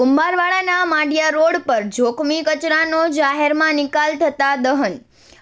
કુંભારવાડાના માંડિયા road પર જોખમી કચરાનો જાહેરમાં નિકાલ થતા દહન.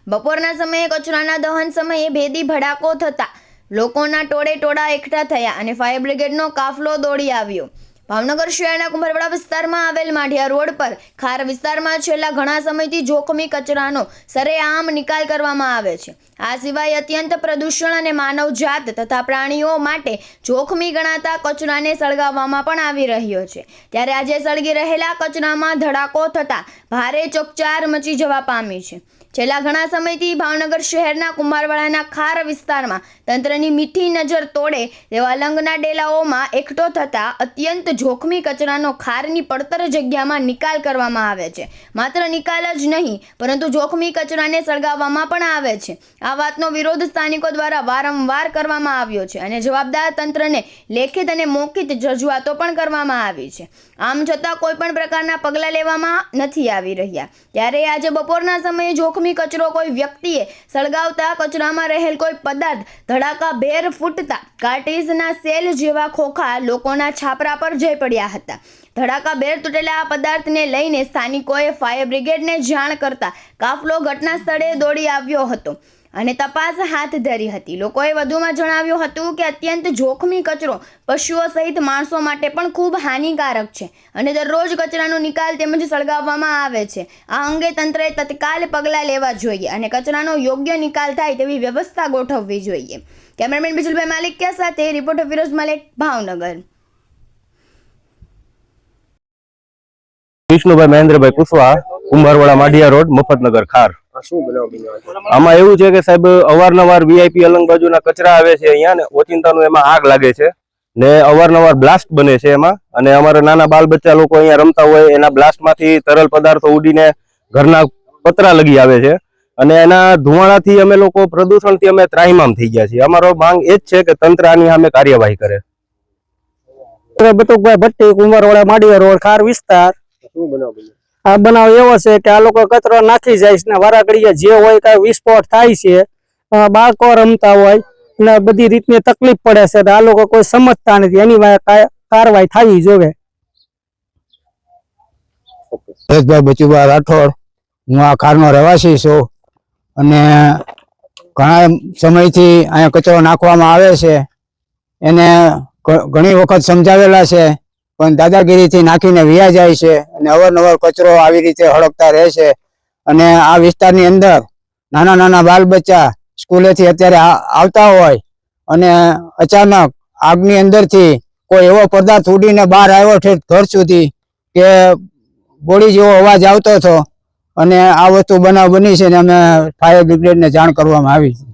બપોરના સમયે કચરાના દહન સમયે ભેદી ભડાકો થતા. લોકોના ટોળે ટોળા એકઠા થયા અને ફાયર બ્રિગેડનો કાફલો દોડી આવ્યો. ભાવનગર શહેરના કુંભારવાડા વિસ્તારમાં આવેલ માઢિયા રોડ પર ખાર વિસ્તારમાં છેલ્લા ઘણા સમયથી જોખમી કચરાનો સરેઆમ નિકાલ કરવામાં આવે છે. આ સિવાય અત્યંત પ્રદૂષણ અને માનવજાત તથા પ્રાણીઓ માટે જોખમી ગણાતા કચરાને સળગાવવામાં પણ આવી રહ્યો છે. ત્યારે આજે સળગી રહેલા કચરામાં ધડાકો થતાં ભારે ચકચાર મચી જવા પામી છે. છેલ્લા ઘણા સમયથી ભાવનગર શહેરના કુંભારવાડાના ખાર વિસ્તારમાં તંત્રની મીઠી નજર તોડે તેવા લંગના ડેલાઓમાં એકઠો થતા અત્યંત જોખમી કચરાનો ખારની પડતર જગ્યામાં નિકાલ કરવામાં આવે છે. માત્ર નિકાલ જ નહીં, પરંતુ જોખમી કચરાને સળગાવવામાં પણ આવે છે. આ વાતનો વિરોધ સ્થાનિકો દ્વારા વારંવાર કરવામાં આવ્યો છે અને જવાબદાર તંત્રને લેખિત અને મૌખિત રજૂઆતો પણ કરવામાં આવી છે. આમ છતાં કોઈ પણ પ્રકારના પગલાં લેવામાં નથી આવી રહ્યા. ત્યારે આજે બપોરના સમયે જોખમી કચરો કોઈ વ્યક્તિએ સળગાવતા કચરામાં રહેલ કોઈ પદાર્થ ધડાકા ભેર ફૂટતા કાર્ટીઝના સેલ જેવા ખોખા લોકોના છાપરા પર જઈ પડ્યા હતા. ધડાકા બેર તૂટેલા આ પદાર્થને લઈને સ્થાનિકોએ ફાયર બ્રિગેડને જાણ કરતા કાફલો ઘટના સ્થળે દોડી આવ્યો હતો. અને તપાસ હાથ ધરી હતી. લોકોએ વધુમાં જણાવ્યું હતું કે અત્યંત જોખમી કચરો પશુઓ સહિત માણસો માટે પણ ખૂબ હાનિકારક છે અને દરરોજ કચરાનો નિકાલ તેમજ સળગાવવામાં આવે છે. આ અંગે તંત્રએ તત્કાલ પગલાં લેવા જોઈએ અને કચરાનો યોગ્ય નિકાલ થાય તેવી વ્યવસ્થા ગોઠવવી જોઈએ. કેમેરામેન બિજુલભાઈ માલિકિયા સાથે રિપોર્ટર ફિરોઝ મલિક, ભાવનગર. વિષ્ણુભાઈ મહેન્દ્રભાઈ કુશવા કુંભારવાડા માઢિયા રોડ, મફતનગર, ખાર. આમાં એવું છે કે સાહેબ અવારનવાર વીઆઈપી અલંગ બાજુના કચરા આવે છે અહીંયા ને ઓચિંતાનું એમાં આગ લાગે છે ને અવારનવાર બ્લાસ્ટ બને છે એમાં. અને અમારા નાના બાલ બચ્ચા લોકો અહીંયા રમતા હોય એના બ્લાસ્ટમાંથી તરલ પદાર્થો ઉડીને ઘરના પતરા લગી આવે છે. અને એના ધુવાણાથી અમે લોકો પ્રદૂષણથી અમે ત્રાહિમામ થઈ ગયા છીએ. અમારો માંગ એ જ છે કે તંત્ર આની સામે કાર્યવાહી કરે. બટુકભાઈ ભટ્ટી કુંવરવાડા માડીયા રોડ ખાર વિસ્તાર શું બનાવ આ બનાવ એવો છે કે આ લોકો કચરો નાખી જાય છે ને વારાઘડીએ જે હોય કાંઈ વિસ્ફોટ થાય છે બાળકો રમતા હોય અને બધી રીતની તકલીફ પડે છે તો આ લોકો કોઈ સમજતા નથી. એની કારવાહી થવી જોવે સુરેશભાઈ બચુભા રાઠોડ, હું આ ખારનો રહેવાસી છું અને ઘણા સમયથી અહીંયા કચરો નાખવામાં આવે છે. એને ઘણી વખત સમજાવેલા છે પણ દાદાગીરીથી નાખીને વ્યા જાય છે અને અવારનવાર કચરો આવી રીતે હડકતા રહે છે. અને આ વિસ્તારની અંદર નાના નાના બાલ બચ્ચા સ્કૂલેથી અત્યારે આવતા હોય અને અચાનક આગની અંદરથી કોઈ એવો પદાર્થ ઉડીને બહાર આવ્યો ઠેઠ ઘર સુધી કે ગોળી જેવો અવાજ આવતો હતો અને આ વસ્તુ બનાવ બની છે ને અમે ફાયર બ્રિગેડને જાણ કરવામાં આવી છે.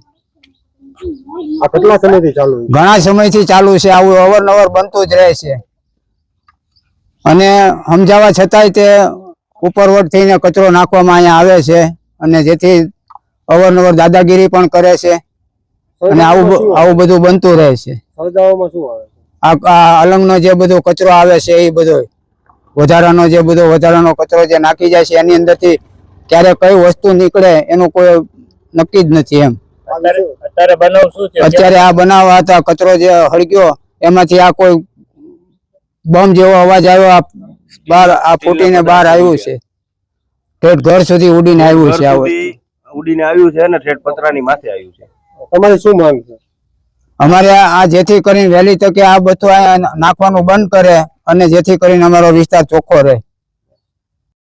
આ કેટલા સમયથી ચાલુ ઘણા સમયથી ચાલુ છે આવું અવારનવાર બનતું જ રહે છે. અને સમજાવવા છતાંય તે ઉપરવટ થઈને કચરો નાખવામાં અહીંયા આવે છે અને જેથી અવારનવાર દાદાગીરી પણ કરે છે અને આવું આવું? બધું બનતું રહે છે? આ અલંગનો જે બધો કચરો આવે છે એ બધો વધારાનો જે બધો વધારાનો કચરો જે નાખી જાય છે એની અંદરથી ક્યારે કઈ વસ્તુ નીકળે એનું કોઈ નક્કી જ નથી એમ. અત્યારે આ બનાવ હતા કચરો જે હળગ્યો એમાંથી આ કોઈ બમ જેવો અવાજ આવ્યો આ બહાર આ ફૂટીને બહાર આવ્યું છે. ઠેઠ ઘર સુધી ઉડીને આવ્યું છે આ વસ્તુ. ઉડીને આવ્યું છે અને ઠેઠ પતરાની માથે આવ્યું છે. તમારી શું માંગ છે? અમારે આ જેથી કરીને વહેલી તકે આ બધું નાખવાનું બંધ કરે અને જેથી કરીને અમારો વિસ્તાર ચોખ્ખો રહે.